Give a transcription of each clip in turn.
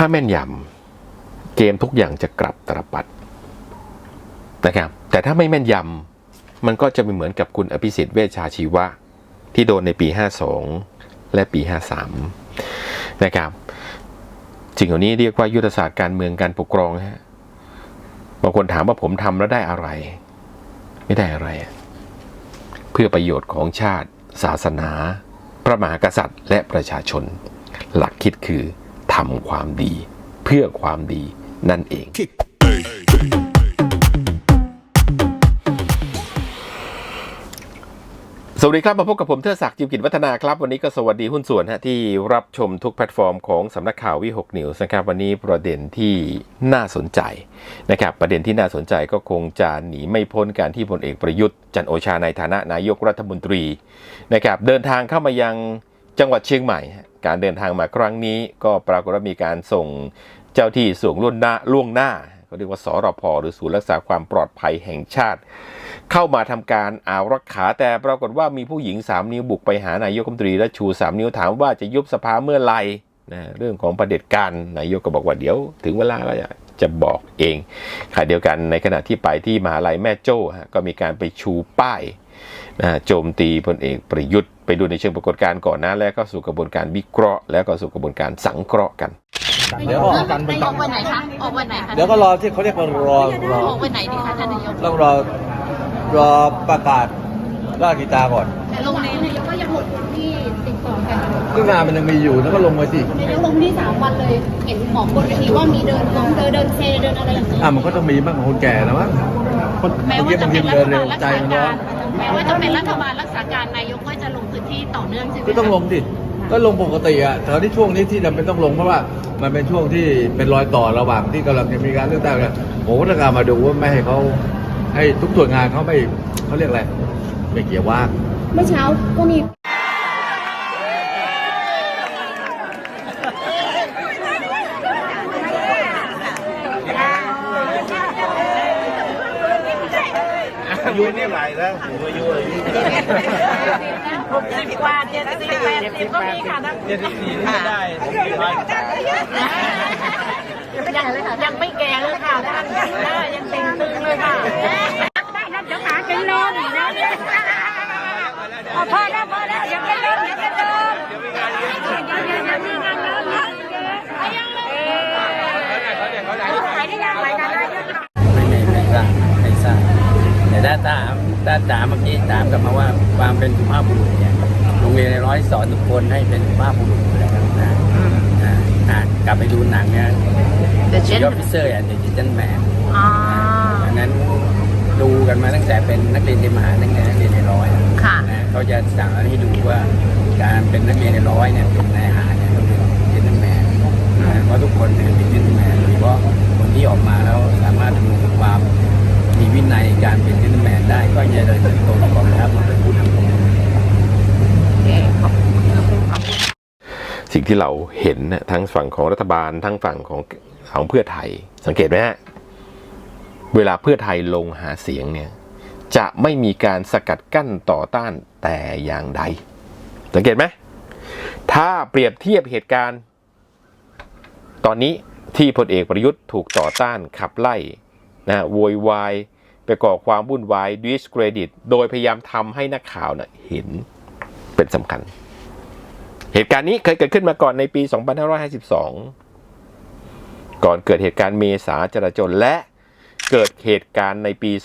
ถ้าแม่นยำเกมทุกอย่างจะกลับตรปัดนะครับ แต่ถ้าไม่แม่นยำมันก็จะไม่เหมือนกับคุณอภิสิทธิ์เวชชาชีวะ ที่โดนในปี 52 และปี 53 นะครับสิ่งเหล่านี้เรียกว่ายุทธศาสตร์การเมืองการปกครองฮะบางคนถามว่าผมทำแล้วได้อะไร ไม่ได้อะไระเพื่อประโยชน์ของชาติ ศาสนา พระมหากษัตริย์ และประชาชน หลักคิดคือ ทำความดี เพื่อความดีนั่นเอง สวัสดีครับ มาพบกับผมเทิดศักดิ์จิมกิจวัฒนาครับ วันนี้ก็สวัสดีหุ้นส่วนฮะที่รับชมทุกแพลตฟอร์มของสำนักข่าววิหกนิวส์นะครับ วันนี้ประเด็นที่น่าสนใจนะครับ ประเด็นที่น่าสนใจก็คงจะหนีไม่พ้นการที่พลเอกประยุทธ์จันทร์โอชาในฐานะนายกรัฐมนตรีนะครับเดินทางเข้ามายังจังหวัดเชียงใหม่ฮะ การเดินทางมาครั้งนี้ก็ปรากฏว่ามีการส่งเจ้าที่ส่งล่วงหน้าล่วงหน้าเขาเรียกว่าสรพหรือศูนย์รักษาความปลอดภัยแห่งชาติ เข้ามาทำการอารักขาแต่ปรากฏว่ามีผู้หญิง 3 นิ้วบุกไปหานายกรัฐมนตรีและชู 3 นิ้วถามว่าจะยุบสภาเมื่อไหร่นะเรื่องของประเด็จการนายกก็บอกว่าเดี๋ยว ถึงเวลาแล้วจะบอกเองขณะเดียวกันในขณะที่ไปที่มหาลัยแม่โจ้ก็มีการไปชูป้ายนะโจมตีพลเอกประยุทธ์ ไปดูในเชิงปรากฏการณ์ก่อนหน้าแล้วก็สู่กระบวนการวิเคราะห์ แล้วก็สู่กระบวนการสังเคราะห์กัน เดี๋ยวออกกันไปออกวันไหนคะออกวันไหนคะเดี๋ยวก็รอที่เขาเรียกว่ารอรอออกวันไหนดีคะท่านนายกต้องรอรอประกาศราชกิจจาก่อนแต่ลงในนายกก็ยังหมดวันที่ติดต่อกันก็งานมันยังมีอยู่แล้วก็ลงมาสินายกลงที่สามวันเลยเห็นบอกบนเวทีว่ามีเดินลงเดินเดินเซเดินอะไรอย่างนี้อะมันก็ต้องมีบ้างของคนแก่นะมั้งคนแม้คนว่าเยี่ยจะบางเป็ทีนมันรัเดิฐนเร็วบาลรักใจษามันร้กาอนร แม้ว่าจะเป็นรัฐบาลรักษาการนายกก็จะลงพื้นที่ต่อเนื่องใช่ไหมก็ต้องลงดิก็ลงปกติอะแต่ที่ช่วงนี้ที่จำเป็นต้องลงเพราะว่ามันเป็นช่วงที่เป็นรอยต่อระหว่างที่กำลังจะมีการเลือกตั้งเนี่ยผมก็ต้องการมาดูว่าไม่ให้เขาให้ทุกส่วนงานเขาไม่เขาเรียกอะไรไม่เกี่ยวว่างเมื่อเช้าก็มีายุนี่ไหลแล้วผมอายุอะไรนี่หกสิบกว่าเจ็ดสิบแปดสิบก็มีค่ะทั้งเจ็ดสิบสี่ไม่ได้ผมเป็นร้อยยังยังไม่แก่เลยค่ะท่านยังเต็งตึงเลยค่ะได้แล้วเดี๋ยวหากินลมนะพอแล้วพอแล้วอย่าไปลมอย่าไปลมอย่าไปงานอย่ามีงานเลิกนะไปยังเลยหายได้ยังรายการได้ยังไม่ไม่ไม่สร้างไม่สร้าง แต่ถ้าถามถ้าถามเมื่อกี้ถามกลับมาว่าความเป็นสุภาพบุรุษเนี่ยโรงเรียนในร้อยสอนทุกคนให้เป็นสุภาพบุรุษอยู่แล้วนะอ่าอ่ากลับไปดูหนังเนี่ย The ยอฟฟิเซอร์อย่างเดจิตันแมนอ๋ออันนั้นดูกันมาตั้งแต่เป็นนักเรียนในมหาตั้งแต่นักเรียนในร้อย ค่ะ นะเขาจะสั่งให้ดูว่าการเป็นนักเรียนในร้อยเนี่ยเป็นนายทหารเนี่ยต้องเป็นเจนแมนนะเพราะทุกคนเนี่ยเป็นเจนแมนโดยเฉพาะคนที่ออกมาแล้วสามารถดำรงความมี วินัยการเป็นเจนแมนได้ก็จะเดินเติบโตในกองทัพมาเป็นผู้นำของสิ่งที่เราเห็นนะทั้งฝั่งของรัฐบาลทั้งฝั่งของของเพื่อไทย สังเกตไหมฮะเวลาเพื่อไทยลงหาเสียงเนี่ยจะไม่มีการสกัดกั้นต่อต้านแต่อย่างใด สังเกตไหมถ้าเปรียบเทียบเหตุการณ์ ตอนนี้ที่พลเอกประยุทธ์ถูกต่อต้านขับไล่นะโวยวาย ไปก่อความวุ่นวายดิสเครดิตโดยพยายามทำให้นักข่าวนะเห็นเป็นสำคัญ เหตุการณ์นี้เคยเกิดขึ้นมาก่อนในปี 2552 ก่อนเกิดเหตุการณ์เมษาจราจรและเกิดเหตุการณ์ในปี 2553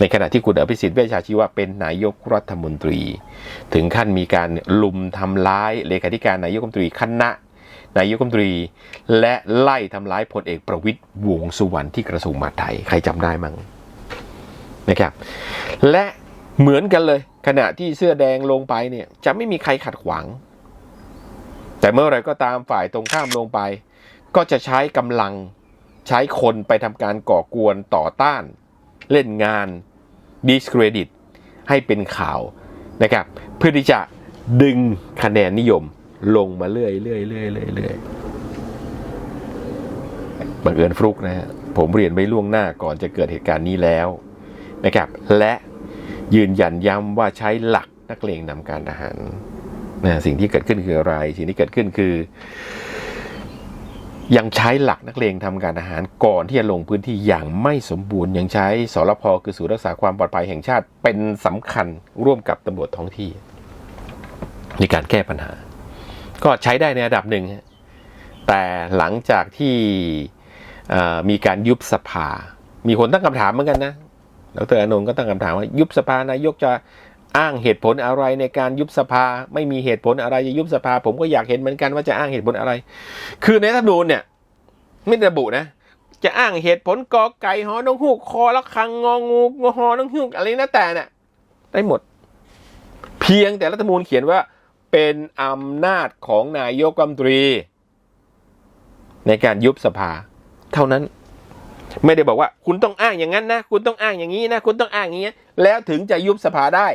ในขณะที่คุณอภิสิทธิ์เวชชาชีวะเป็นนายกรัฐมนตรี ถึงขั้นมีการลุมทำร้ายเลขาธิการนายกรัฐมนตรีคณะ นายกรัฐมนตรี และไล่ทำร้ายพลเอกประวิตยวงสุวรรณที่กระทรวงมหาดไทย ใครจำได้มั้งนะครับและเหมือนกันเลย ขณะที่เสื้อแดงลงไปเนี่ยจะไม่มีใครขัดขวาง แต่เมื่อไรก็ตามฝ่ายตรงข้ามลงไป ก็จะใช้กำลังใช้คนไปทำการก่อกวนต่อต้าน เล่นงาน discredit ให้เป็นข่าวนะครับเพื่อที่จะดึงคะแนนนิยม ลงมาเรื่อยเรื่อยเรื่อยเรื่อยเรื่อยบังเอิญฟลุกนะฮะผมเรียนไว้ล่วงหน้าก่อนจะเกิดเหตุการณ์นี้แล้วนะครับ และยืนยันย้ำว่าใช้หลักนักเลงนำการทหารนะสิ่งที่เกิดขึ้นคืออะไร สิ่งที่เกิดขึ้นคือ ยังใช้หลักนักเลงทำการทหารก่อนที่จะลงพื้นที่อย่างไม่สมบูรณ์ ยังใช้สรพคือศูนย์รักษาความปลอดภัยแห่งชาติเป็นสำคัญร่วมกับตำรวจท้องที่ ในการแก้ปัญหา ก็ใช้ได้ในระดับหนึ่ง แต่หลังจากที่มีการยุบสภา มีคนตั้งคำถามเหมือนกันนะดรอนนท์ก็ตั้งคำถามว่ายุบสภานายกจะอ้างเหตุผลอะไรในการยุบสภา ไม่มีเหตุผลอะไรจะยุบสภา ผมก็อยากเห็นเหมือนกันว่าจะอ้างเหตุผลอะไร คือในรัฐธรรมนูญเนี่ยไม่ได้ระบุนะ จะอ้างเหตุผลกอไก่หอนงฮูกคอละคังงองูงอหอนงฮูกอะไรนะแต่เนี่ยได้หมด เพียงแต่รัฐธรรมนูญเขียนว่า เป็นอำนาจของนายกรัฐมนตรี ในการยุบสภา เท่านั้น ไม่ได้บอกว่า คุณต้องอ้างอย่างนั้นนะ คุณต้องอ้างอย่างนี้นะ คุณต้องอ้างอย่างนี้ แล้วถึงจะยุบสภาได้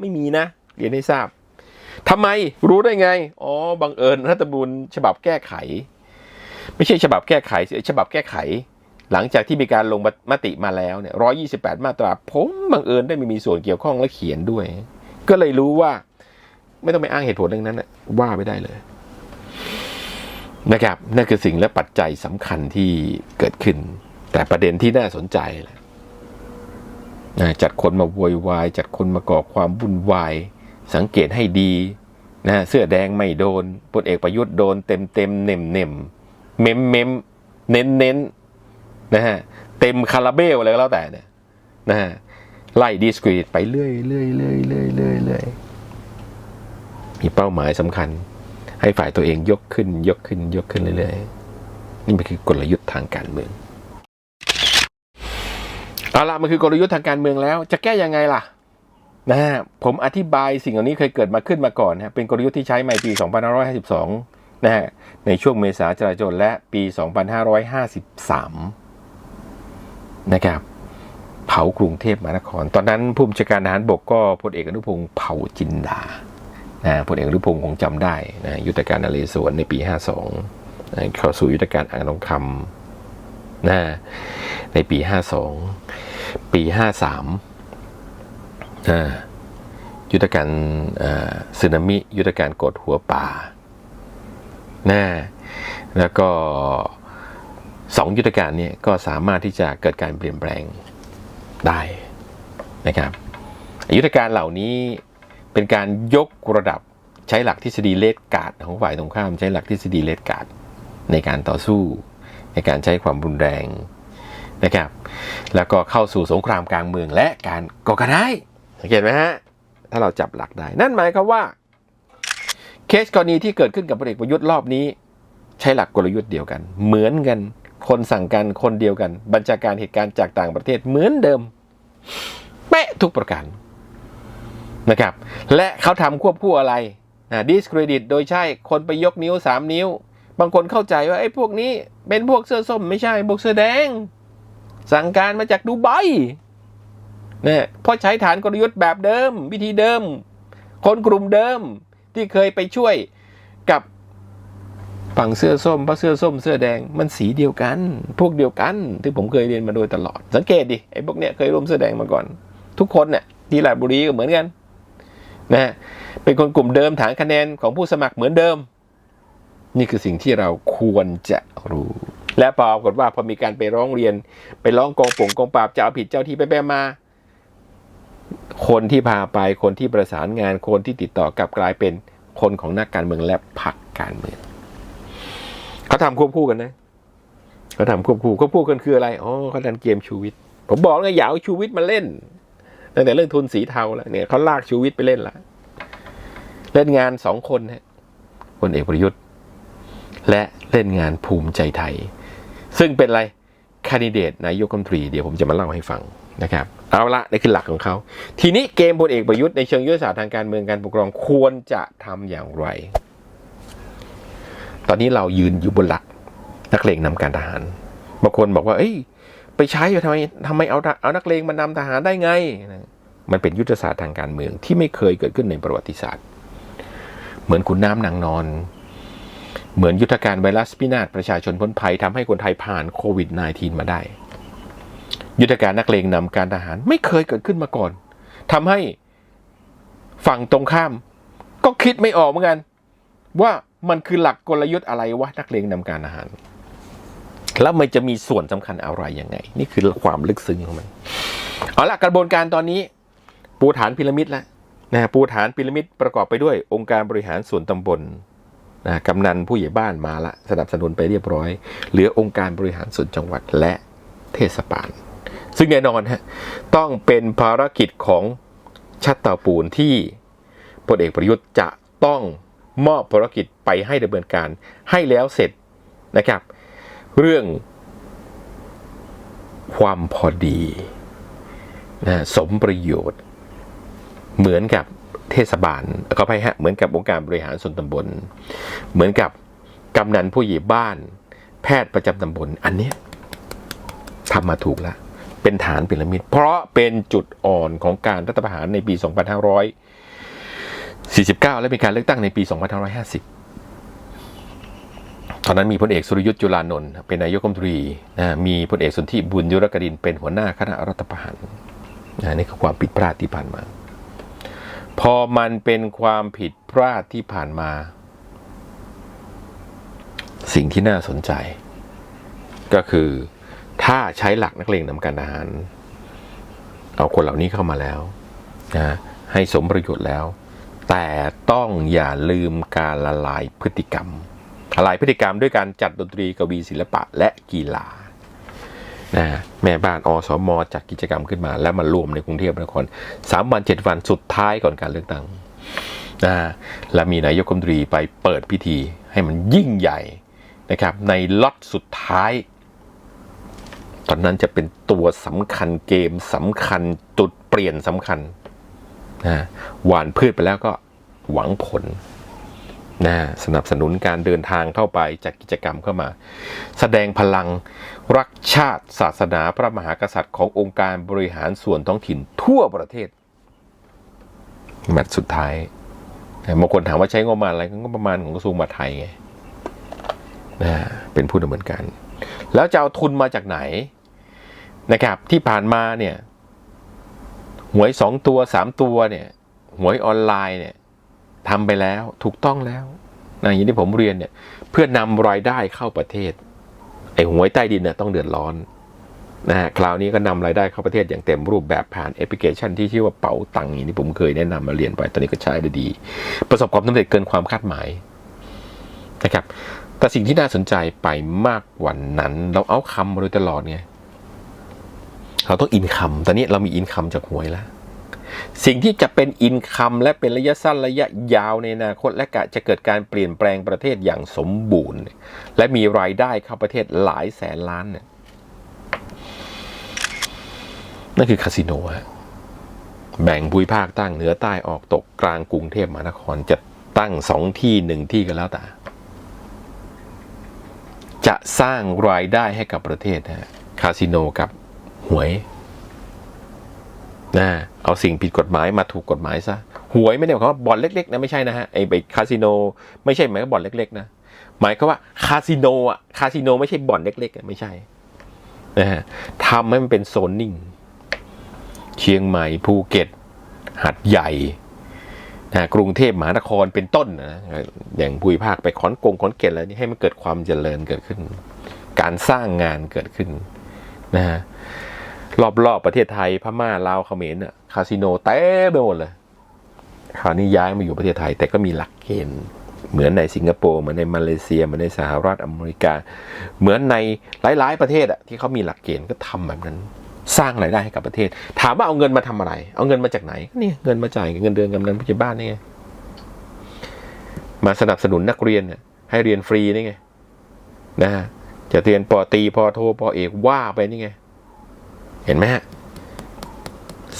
ไม่มีนะ เรียนให้ทราบทำไมรู้ได้ไง อ๋อ บังเอิญรัฐธรรมนูญฉบับแก้ไข ไม่ใช่ฉบับแก้ไขฉบับแก้ไข หลังจากที่มีการลงมติมาแล้วเนี่ยร้อยี่สิบแปดมาตรา ผมบังเอิญได้ไม่มีส่วนเกี่ยวข้องและเขียนด้วย ก็เลยรู้ว่า ไม่ต้องไปอ้างเหตุผลเรื่องนั้นนะว่าไม่ได้เลยนะครับนั่นคือสิ่งและปัจจัยสำคัญที่เกิดขึ้น แต่ประเด็นที่น่าสนใจนะจัดคนมาโวยวายจัดคนมาก่อความวุ่นวายสังเกตให้ดีนะเสื้อแดงไม่โดนพลเอกประยุทธ์โดนเต็มเต็มเน่มเน่มเมมเมมเน้นเน้นนะฮะเต็มคาราเบลอะไรก็แล้วแต่เนี่ยนะฮะไล่ดิสกรีตไปเรื่อยเรื่อยเรื่อยเรื่อยเรื่อย มีเป้าหมายสำคัญ ให้ฝ่ายตัวเองยกขึ้น ยกขึ้น ยกขึ้นเรื่อยๆ นี่มันคือกลยุทธ์ทางการเมืองเอาละมันคือกลยุทธ์ทางการเมืองแล้ว จะแก้ยังไงล่ะนะฮะผมอธิบายสิ่งเหล่านี้เคยเกิดมาขึ้นมาก่อนนะเป็นกลยุทธ์ที่ใช้มาปี 2552 นะฮะในช่วงเมษาจราจรและปี 2553 นะครับ เผากรุงเทพมหานคร ตอนนั้นผู้บัญชาการทหารบกก็พลเอกอนุพงศ์เผ่าจินดา นะพลเอกอนุพงศ์คงจำได้นะยุทธการนเรศวรในปี 52นะเข้าสู่ยุทธการอ่างทองคำนะในปี 52 ปี 53นะยุทธการสึนามิ ยุทธการกดหัวป่านะแล้วก็สองยุทธการเนี่ยก็สามารถที่จะเกิดการเปลี่ยนแปลงได้นะครับยุทธการเหล่านี้ เป็นการยกระดับใช้หลักทฤษฎีเลดการ์ดของฝ่ายตรงข้าม ใช้หลักทฤษฎีเลดการ์ดในการต่อสู้ ในการใช้ความรุนแรงนะครับ แล้วก็เข้าสู่สงครามกลางเมืองและการก่อการร้ายสังเกตไหมฮะถ้าเราจับหลักได้ นั่นหมายความว่า เคสกรณีที่เกิดขึ้นกับพลเอกประยุทธ์รอบนี้ ใช้หลักกลยุทธ์เดียวกัน เหมือนกันคนสั่งกันคนเดียวกัน บัญชาการเหตุการณ์จากต่างประเทศเหมือนเดิม เป๊ะทุกประการ นะครับ และเขาทำควบคู่อะไรนะดิสเครดิตโดยใช่คนไปยกนิ้ว 3 นิ้ว บางคนเข้าใจว่าไอ้พวกนี้เป็นพวกเสื้อส้มไม่ใช่พวกเสื้อแดง สั่งการมาจากดูไบเนี่ยเพราะใช้ฐานกลยุทธ์แบบเดิม วิธีเดิม คนกลุ่มเดิมที่เคยไปช่วยกับฝั่งเสื้อส้มเพราะเสื้อส้มเสื้อแดงมันสีเดียวกัน พวกเดียวกันที่ผมเคยเรียนมาโดยตลอด สังเกตดิไอ้พวกเนี้ยเคยร่วมเสื้อแดงมาก่อน ทุกคนเนี่ยที่ราบุรีก็เหมือนกัน นะฮะเป็นคนกลุ่มเดิมฐานคะแนนของผู้สมัครเหมือนเดิม นี่คือสิ่งที่เราควรจะรู้ และปรากฏว่าพอมีการไปร้องเรียน ไปร้องกองปงกองปราบจะเอาผิดเจ้าที่ไปแปมา คนที่พาไปคนที่ประสานงานคนที่ติดต่อกลับกลายเป็นคนของนักการเมืองและพรรคการเมืองเขาทำควบคู่กันนะเขาทำควบคู่ควบคู่กันคืออะไรอ๋อเขาทำเกมชูวิทย์ผมบอกไงอย่าเอาชูวิทย์มาเล่น ตั้งแต่เรื่องทุนสีเทาแล้วเนี่ยเขาลากชูวิทย์ไปเล่นละเล่นงานสองคนฮะพลเอกประยุทธ์ และเล่นงานภูมิใจไทย ซึ่งเป็นอะไรคนดิเดตนายกรัฐมนตรีเดี๋ยวผมจะมาเล่าให้ฟังนะครับเอาละนี่คือหลักของเขา ทีนี้เกมพลเอกประยุทธ์ในเชิงยุทธศาสตร์ทางการเมืองการปกครองควรจะทำอย่างไร ตอนนี้เรายืนอยู่บนหลักนักเลงนำการทหารบางคนบอกว่า เอ้ย ไปใช้อยู่ทำไมทำไมเอาเอานักเลงมานำทหารได้ไงมันเป็นยุทธศาสตร์ทางการเมืองที่ไม่เคยเกิดขึ้นในประวัติศาสตร์ เหมือนขุนน้ำนางนอน เหมือนยุทธการไวรัสพินาศประชาชนพ้นภัยทำให้คนไทยผ่านโควิด -19 มาได้ ยุทธการนักเลงนำการทหารไม่เคยเกิดขึ้นมาก่อนทำให้ฝั่งตรงข้าม ก็คิดไม่ออกเหมือนกัน ว่ามันคือหลักกลยุทธ์อะไรวะนักเลงนำการอาหาร แล้วมันจะมีส่วนสำคัญอะไรยังไง นี่คือความลึกซึ้งของมัน เอาละกระบวนการตอนนี้ ปูฐานพีระมิดแล้วนะฮะปูฐานพีระมิดประกอบไปด้วยองค์การบริหารส่วนตำบลนะกำนันผู้ใหญ่บ้านมาละสนับสนุนไปเรียบร้อย เหลือองค์การบริหารส่วนจังหวัดและเทศบาล ซึ่งแน่นอนฮะต้องเป็นภารกิจของชัดเตาปูนที่พลเอกประยุทธ์จะต้องมอบภารกิจไปให้ดำเนินการให้แล้วเสร็จนะครับ เรื่องความพอดีนะสมประโยชน์ เหมือนกับเทศบาลก็ไปฮะเหมือนกับองค์การบริหารส่วนตำบล เหมือนกับกำนันผู้ใหญ่บ้าน แพทย์ประจำตำบล อันเนี้ยทำมาถูกแล้ว เป็นฐานพีระมิด เพราะเป็นจุดอ่อนของการรัฐประหารในปี 2549 และมีการเลือกตั้งในปี 2550 ตอนนั้นมีพลเอกสุรยุทธ์จุลานนท์เป็นนายกรัฐมนตรีนะมีพลเอกสนธิบุญยุรกดินเป็นหัวหน้าคณะรัฐประหารนะนี่คือความผิดพลาดที่ผ่านมา พอมันเป็นความผิดพลาดที่ผ่านมา สิ่งที่น่าสนใจ ก็คือถ้าใช้หลักนักเลงนำการอาหาร เอาคนเหล่านี้เข้ามาแล้วนะให้สมประโยชน์แล้ว แต่ต้องอย่าลืมการละลายพฤติกรรม ละลายพฤติกรรมด้วยการจัดดนตรีกวีศิลปะและกีฬานะแม่บ้านอสมจัดกิจกรรมขึ้นมา แล้วมารวมในกรุงเทพมหานครสามวันเจ็ดวันสุดท้ายก่อนการเลือกตั้งนะและมีนายกรัฐมนตรีไปเปิดพิธีให้มันยิ่งใหญ่นะครับ ในล็อตสุดท้าย ตอนนั้นจะเป็นตัวสำคัญเกมสำคัญจุดเปลี่ยนสำคัญนะหวานพืชไปแล้วก็หวังผล นะสนับสนุนการเดินทางเข้าไปจัดกิจกรรมเข้ามา แสดงพลังรักชาติศาสนาพระมหากษัตริย์ขององค์การบริหารส่วนท้องถิ่นทั่วประเทศแมตช์สุดท้ายบางคนถามว่าใช้งบประมาณอะไรก็ประมาณของกระทรวงมหาดไทยไงนะเป็นผู้ดำเนินการ แล้วจะเอาทุนมาจากไหนนะครับ ที่ผ่านมาเนี่ยหวยสองตัวสามตัวเนี่ยหวยออนไลน์เนี่ย ทำไปแล้วถูกต้องแล้วนะอย่างที่ผมเรียนเนี่ยเพื่อนำรายได้เข้าประเทศไอ้หวยใต้ดินเนี่ยต้องเดือดร้อนนะฮะคราวนี้ก็นำรายได้เข้าประเทศอย่างเต็มรูปแบบผ่านแอปพลิเคชันที่ชื่อว่าเป๋าตังค์อย่างที่ผมเคยแนะนำมาเรียนไปตอนนี้ก็ใช้ได้ดี ประสบความสำเร็จเกินความคาดหมายนะครับแต่สิ่งที่น่าสนใจไปมากกว่านั้น เราเอาคำมาโดยตลอดไงเราต้องอินคัมตอนนี้เรามีอินคัมจากหวยแล้ว สิ่งที่จะเป็นอินคัมและเป็นระยะสั้นระยะยาวในอนาคตและกะจะเกิดการเปลี่ยนแปลงประเทศอย่างสมบูรณ์ และมีรายได้เข้าประเทศหลายแสนล้านเนี่ยนั่นคือคาสิโนฮะแบ่งภูมิภาคตั้งเหนือใต้ออกตกกลางกรุงเทพมหานครจะตั้งสองที่หนึ่งที่กันแล้วแต่จะสร้างรายได้ให้กับประเทศนะฮะคาสิโนกับหวย นะเอาสิ่งผิดกฎหมายมาถูกกฎหมายซะหวยไม่ได้หมายความว่าบ่อนเล็กๆนะไม่ใช่นะฮะไอ้ไปคาสิโนไม่ใช่หมายว่าบ่อนเล็กๆนะหมายความว่าคาสิโนอะคาสิโนไม่ใช่บ่อนเล็กๆไม่ใช่นะฮะทำให้มันเป็นโซนนิ่ง เชียงใหม่ภูเก็ตหัดใหญ่นะกรุงเทพมหานครเป็นต้นนะอย่างภูมิภาคไปขอนกงขอนเก่นแล้วนี่ให้มันเกิดความเจริญเกิดขึ้น การสร้างงานเกิดขึ้นนะฮะ รอบๆประเทศไทยพม่าลาวเขมรน่ะคาสิโนเต็มไปหมดเลยคราวนี้ย้ายมาอยู่ประเทศไทย แต่ก็มีหลักเกณฑ์เหมือนในสิงคโปร์เหมือนในมาเลเซียเหมือนในสหรัฐอเมริกา เหมือนในหลาย ๆ ประเทศอะที่เขามีหลักเกณฑ์ก็ทำแบบนั้น สร้างรายได้ให้กับประเทศ ถามว่าเอาเงินมาทำอะไร เอาเงินมาจากไหนนี่เงินมาจ่ายเงินเดือนกำนันผู้ใหญ่บ้านนี่ไงมาสนับสนุนนักเรียนเนี่ยให้เรียนฟรีนี่ไงนะจะเรียนปอตรีปอโทปอเอกว่าไปนี่ไง เห็นไหมฮะ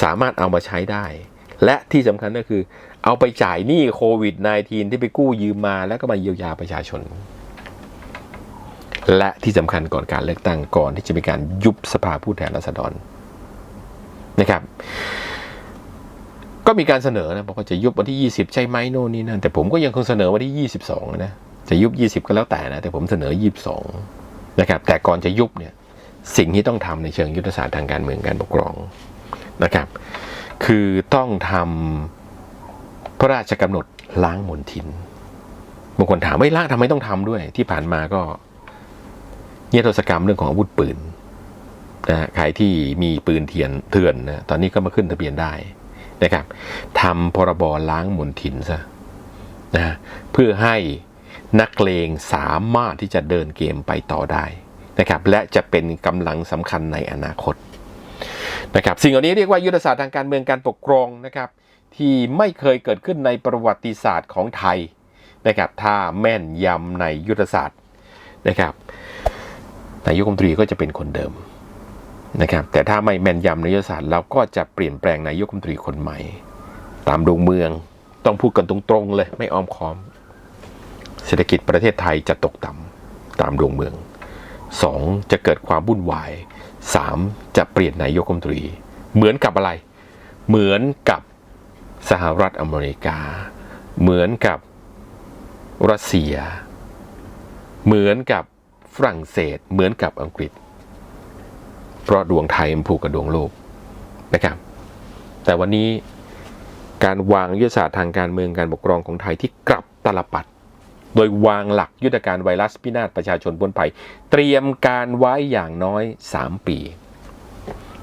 สามารถเอามาใช้ได้ และที่สำคัญก็คือ เอาไปจ่ายหนี้โควิด -19 ที่ไปกู้ยืมมาแล้วก็มาเยียวยาประชาชน และที่สำคัญก่อนการเลือกตั้งก่อนที่จะมีการยุบสภาผู้แทนราษฎรนะครับ ก็มีการเสนอนะบอกว่าจะยุบวันที่ 20 ใช่ไหมโน่นนี่นั่นแต่ผมก็ยังคงเสนอวันที่ 22 นะจะยุบ 20 ก็แล้วแต่นะแต่ผมเสนอ 22 นะครับ แต่ก่อนจะยุบเนี่ย สิ่งที่ต้องทำในเชิงยุทธศาสตร์ทางการเมืองการปกครองนะครับ คือต้องทพระราชกำหนดล้างมลทินบางคนถามไม่ล้างทำไมต้องทำด้วย ที่ผ่านมาก็เนิรโทษกรรมเรื่องของอาวุธปืนนะใครที่มีปืนเทียนเถื่อนนะตอนนี้ก็มาขึ้นทะเบียนได้นะครับทำพรบล้างมลทินซะนะเพื่อให้นักเลงสามารถที่จะเดินเกมไปต่อได้ นะครับและจะเป็นกำลังสำคัญในอนาคตนะครับสิ่งเหล่านี้เรียกว่ายุทธศาสตร์ทางการเมืองการปกครองนะครับที่ไม่เคยเกิดขึ้นในประวัติศาสตร์ของไทยนะครับถ้าแม่นยำในยุทธศาสตร์นะครับนายกรัฐมนตรีก็จะเป็นคนเดิมนะครับแต่ถ้าไม่แม่นยำในยุทธศาสตร์เราก็จะเปลี่ยนแปลงนายกรัฐมนตรีคนใหม่ ตามดวงเมืองต้องพูดกันตรงๆเลยไม่อ้อมค้อม เศรษฐกิจประเทศไทยจะตกต่ำตามดวงเมือง สองจะเกิดความวุ่นวายสามจะเปลี่ยนนายกรัฐมนตรี เหมือนกับอะไร เหมือนกับสหรัฐอเมริกา เหมือนกับรัสเซีย เหมือนกับฝรั่งเศส เหมือนกับอังกฤษ เพราะดวงไทยมันผูกกับดวงโลกนะครับ แต่วันนี้การวางยุทธศาสตร์ทางการเมืองการปกครองของไทยที่กลับตลปัด โดยวางหลักยุทธการไวรัสพินาศประชาชนพ้นภัย เตรียมการไว้อย่างน้อย 3 ปี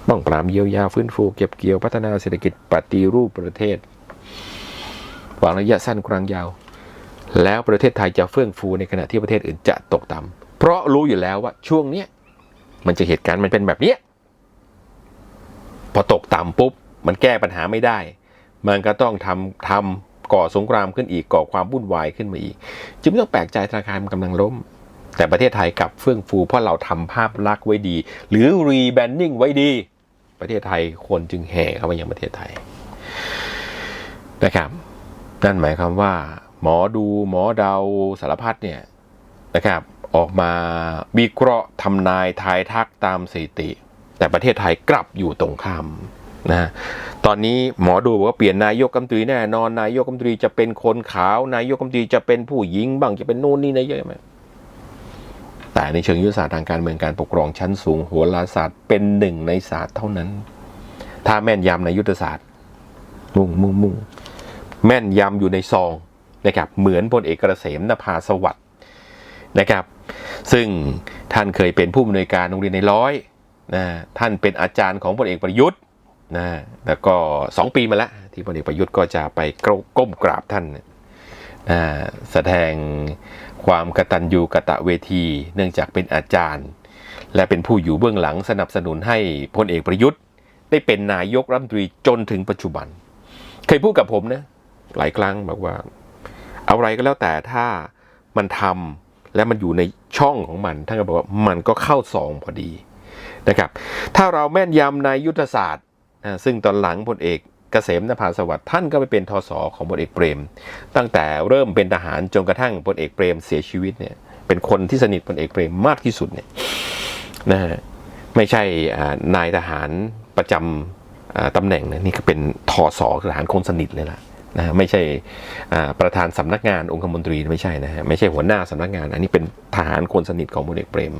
ป้องปรามเยียวยาฟื้นฟูเก็บเกี่ยวพัฒนาเศรษฐกิจปฏิรูปประเทศวางระยะสั้นกลางยาว แล้วประเทศไทยจะเฟื่องฟูในขณะที่ประเทศอื่นจะตกต่ำเพราะรู้อยู่แล้วว่าช่วงเนี้ยมันจะเหตุการณ์มันเป็นแบบเนี้ยพอตกต่ำปุ๊บ มันแก้ปัญหาไม่ได้ มันก็ต้องทำทำ ก่อสงครามขึ้นอีกก่อความวุ่นวายขึ้นมาอีก จึงไม่ต้องแปลกใจธนาคารมันกำลังล้ม แต่ประเทศไทยกลับเฟื่องฟูเพราะเราทำภาพลักษณ์ไว้ดี หรือรีแบรนดิ้งไว้ดี ประเทศไทยคนจึงแห่เข้ามายังประเทศไทยนะครับนั่นหมายความว่า หมอดูหมอเดาสารพัดเนี่ยนะครับออกมาวิเคราะห์ทำนายทายทักตามสถิติ แต่ประเทศไทยกลับอยู่ตรงข้าม นะตอนนี้หมอดูบอกว่าเปลี่ยนนายกรัฐมนตรีแน่นอนนายกรัฐมนตรีจะเป็นคนขาวนายกรัฐมนตรีจะเป็นผู้หญิงบ้างจะเป็นโน่นนี่นะเยอะไหมแต่ในเชิงยุทธศาสตร์ทางการเมืองการปกครองชั้นสูงโหราศาสตร์เป็นหนึ่งในศาสตร์เท่านั้น ถ้าแม่นยำในยุทธศาสตร์ มุ่งมุ่งมุ่งแม่นยำอยู่ในซองนะครับเหมือนพลเอกเกษมนภาสวัสด์นะครับ ซึ่งท่านเคยเป็นผู้อำนวยการโรงเรียนในร้อยนะท่านเป็นอาจารย์ของพลเอกประยุทธ์ นะแล้วก็สองปีมาแล้ว ที่พลเอกประยุทธ์ก็จะไปก้มกราบท่านนะแสดงความกตัญญูกะตะเวที เนื่องจากเป็นอาจารย์ และเป็นผู้อยู่เบื้องหลังสนับสนุนให้พลเอกประยุทธ์ ได้เป็นนายกรัฐมนตรีจนถึงปัจจุบัน เคยพูดกับผมนะหลายครั้งบอกว่า อะไรก็แล้วแต่ถ้ามันทำและมันอยู่ในช่องของมันท่านก็บอกว่ามันก็เข้าซองพอดีนะครับ ถ้าเราแม่นยำในยุทธศาสตร์ นะซึ่งตอนหลังพลเอกเกษมนภาสวัสดิ์ท่านก็ไปเป็นทศของพลเอกเปรม ตั้งแต่เริ่มเป็นทหารจนกระทั่งพลเอกเปรมเสียชีวิตเนี่ยเป็นคนที่สนิทพลเอกเปรมมากที่สุดเนี่ยนะฮะไม่ใช่นายทหารประจำอ่าตำแหน่งนะนี่ก็เป็นทศอทหารคนสนิทเลยล่ะนะไม่ใช่ประธานสำนักงานองคมนตรีไม่ใช่นะฮะไม่ใช่หัวหน้าสำนักงาน อันนี้เป็นทหารคนสนิทของพลเอกเปรม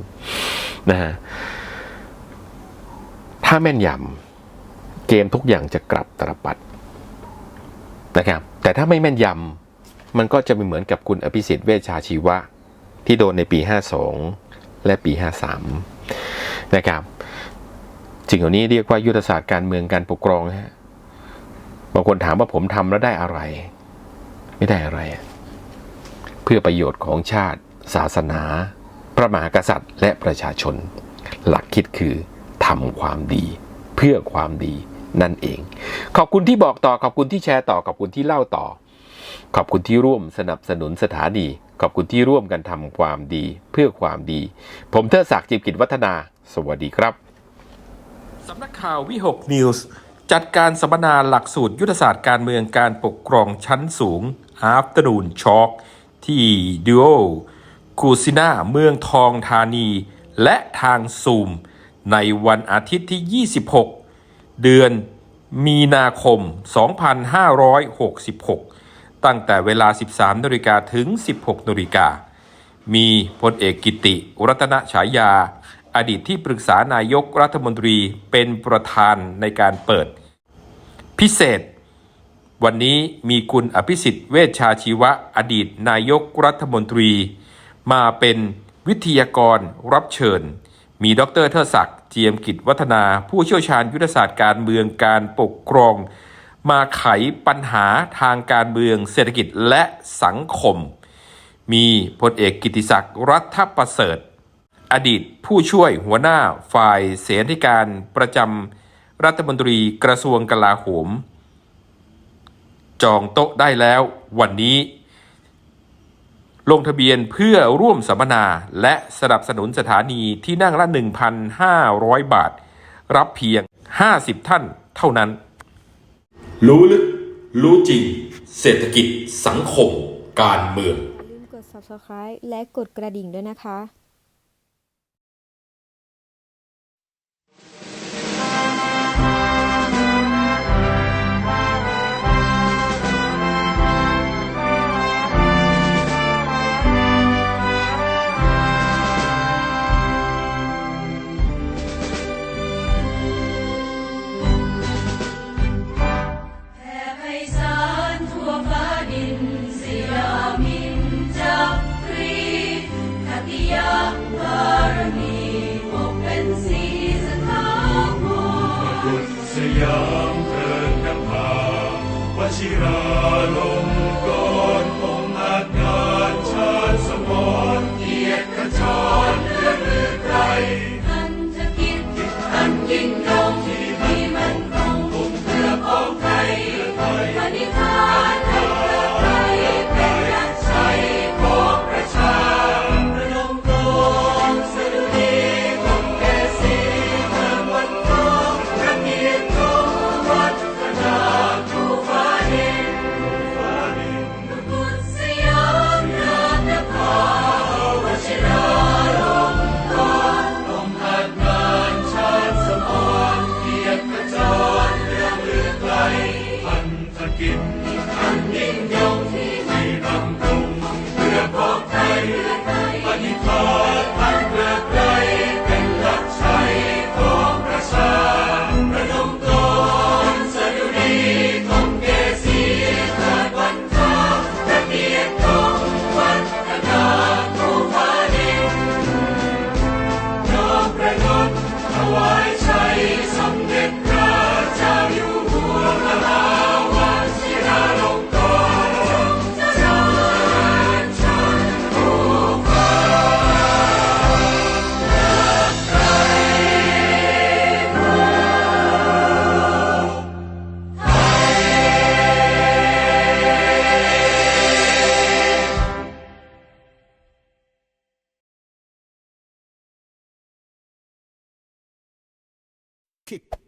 นะฮะถ้าแม่นยำ เกมทุกอย่างจะกลับตรปัดนะครับ แต่ถ้าไม่แม่นยำมันก็จะไม่เหมือนกับคุณอภิสิทธิ์เวชชาชีวะ ที่โดนในปี 52 และปี 53 นะครับสิ่งเหล่านี้เรียกว่ายุทธศาสตร์การเมืองการปกครองฮะบางคนถามว่าผมทำแล้วได้อะไร ไม่ได้อะไร เพื่อประโยชน์ของชาติ ศาสนา พระมหากษัตริย์ และประชาชน หลักคิดคือทำความดี พื่อความดีนั่นเอง ขอบคุณที่บอกต่อขอบคุณที่แชร์ต่อขอบคุณที่เล่าต่อ ขอบคุณที่ร่วมสนับสนุนสถานี ขอบคุณที่ร่วมกันทำความดีเพื่อความดี ผมเทอศักดิ์จิมกิจวัฒนา สวัสดีครับสำนักข่าววิหกนิวส์จัดการสัมมนาหลักสูตรยุทธศาสตร์การเมืองการปกครองชั้นสูง Afternoon Talk ที่ดูโอคูซิน่าเมืองทองธานี และทางซูม ในวันอาทิตย์ที่ 26 เดือนมีนาคม 2566 ตั้งแต่เวลา 13นาฬิกาถึง 16นาฬิกา มีพลเอกกิติ รัตนฉายา อดีตที่ปรึกษานายกรัฐมนตรีเป็นประธานในการเปิด พิเศษ วันนี้มีคุณอภิสิทธิ์เวชชาชีวะ อดีตนายกรัฐมนตรี มาเป็นวิทยากรรับเชิญ มีดรเทิดศักดิ์เจียมกิจวัฒนา ผู้เชี่ยวชาญยุทธศาสตร์การเมืองการปกครอง มาไขปัญหาทางการเมืองเศรษฐกิจและสังคม มีพลเอกกิติศักดิ์รัฐประเสริฐ อดีตผู้ช่วยหัวหน้าฝ่ายเสนาธิการประจำรัฐมนตรีกระทรวงกลาโหม จองโต๊ะได้แล้ววันนี้ ลงทะเบียนเพื่อร่วมสัมมนา และสนับสนุนสถานีที่นั่งละ 1,500 บาท รับเพียง 50 ท่านเท่านั้น รู้ลึก รู้จริง เศรษฐกิจสังคม การเมือง อย่าลืมกด subscribe และกดกระดิ่งด้วยนะคะา kick.